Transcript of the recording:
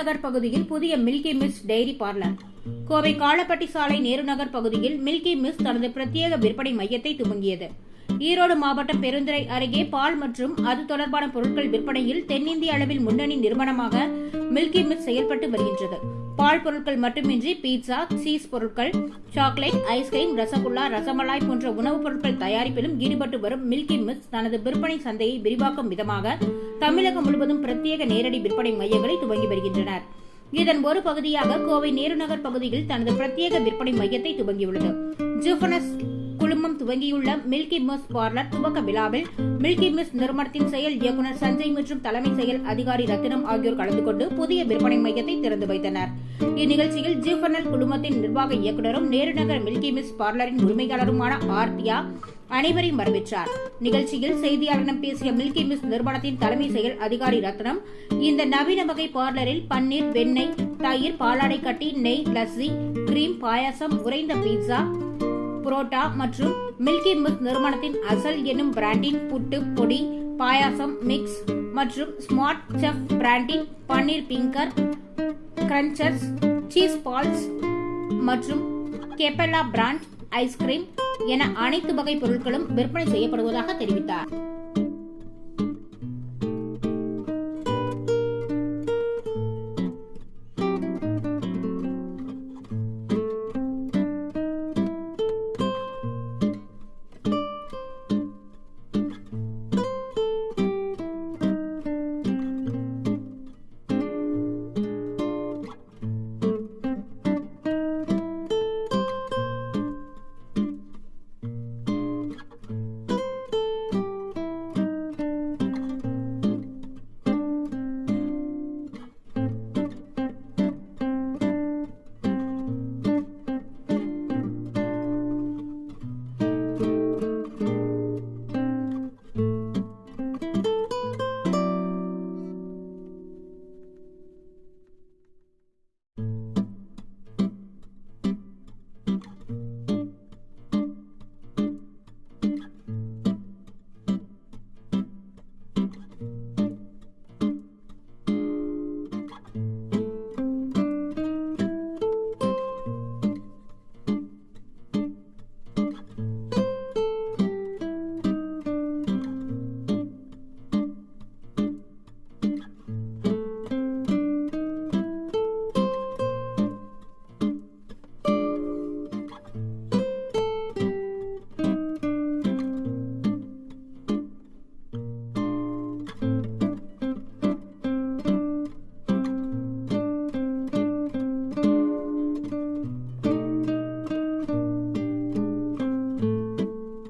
நேருநகர் பகுதியில் புதிய milky miss dairy parlour Kovai Kalapatti சாலை நேருநகர் பகுதியில் மில்கி மிஸ் தனது பிரத்யேக விற்பனை மையத்தை துவங்கியது. ஈரோடு மாவட்டம் பெருந்துறை அருகே பால் மற்றும் அது தொடர்பான பொருட்கள் விற்பனையில் தென்னிந்திய அளவில் முன்னணி நிறுவனமாக மில்கி மிஸ் செயல்பட்டு வருகின்றது. பால் பொருட்கள் மட்டுமின்றி பீட்சா சீஸ் பொருட்கள் chocolate ice cream rasgulla rasmalai போன்ற உணவுப் பொருட்கள் தயாரிப்பிலும் ஈடுபட்டு வரும் மில்கி மிஸ் தனது விற்பனை சந்தையை விரிவாக்கும் விதமாக தமிழகம் முழுவதும் பிரத்யேக நேரடி விற்பனை மையங்களை துவங்கி வருகின்றனர். இதன் ஒரு பகுதியாக கோவை நேருநகர் பகுதியில் தனது பிரத்யேக விற்பனை மையத்தை துவங்கியுள்ளது. ஜூஃபனஸ் குழுமம் துவங்கியுள்ள மில்கி மிஸ் பார்லர் துவக்க விழாவில் மில்கி மிஸ் நிறுவனத்தின் செயல் இயக்குநர் சஞ்சய் மற்றும் தலைமை செயல் அதிகாரி ரத்தினம் ஆகியோர் கலந்து கொண்டு புதிய விற்பனை மையத்தை திறந்து வைத்தனர். இந்நிகழ்ச்சியில் ஜிஃபர்னல் குழுமத்தின் நிர்வாக இயக்குநரும் நேருநகர் மில்கி மிஸ் பார்லரின் உரிமையாளருமான ஆர்த்தியா அனைவரையும் வரவேற்றார். நிகழ்ச்சியில் செய்தியாளரிடம் பேசிய மில்கி மிஸ் நிறுவனத்தின் தலைமை செயல் அதிகாரி ரத்னம் இந்த நவீன வகை பார்லரில் பன்னீர் வெண்ணெய் தயிர் பாலாடை கட்டி நெய் லஸ்ஸி கிரீம் பாயாசம் உறைந்த பீட்சா புரோட்டா மற்றும் மில்கி மிஸ் நிறுவனத்தின் அசல் என்னும் பிராண்டின் புட்டு பொடி பாயாசம் மிக்ஸ் மற்றும் ஸ்மார்ட் செஃப் பிராண்டின் paneer finger crunchers cheese balls மற்றும் கெப்பலா பிராண்ட் ஐஸ்கிரீம் என அனைத்து வகை பொருட்களும் விற்பனை செய்யப்படுவதாக தெரிவித்தார்.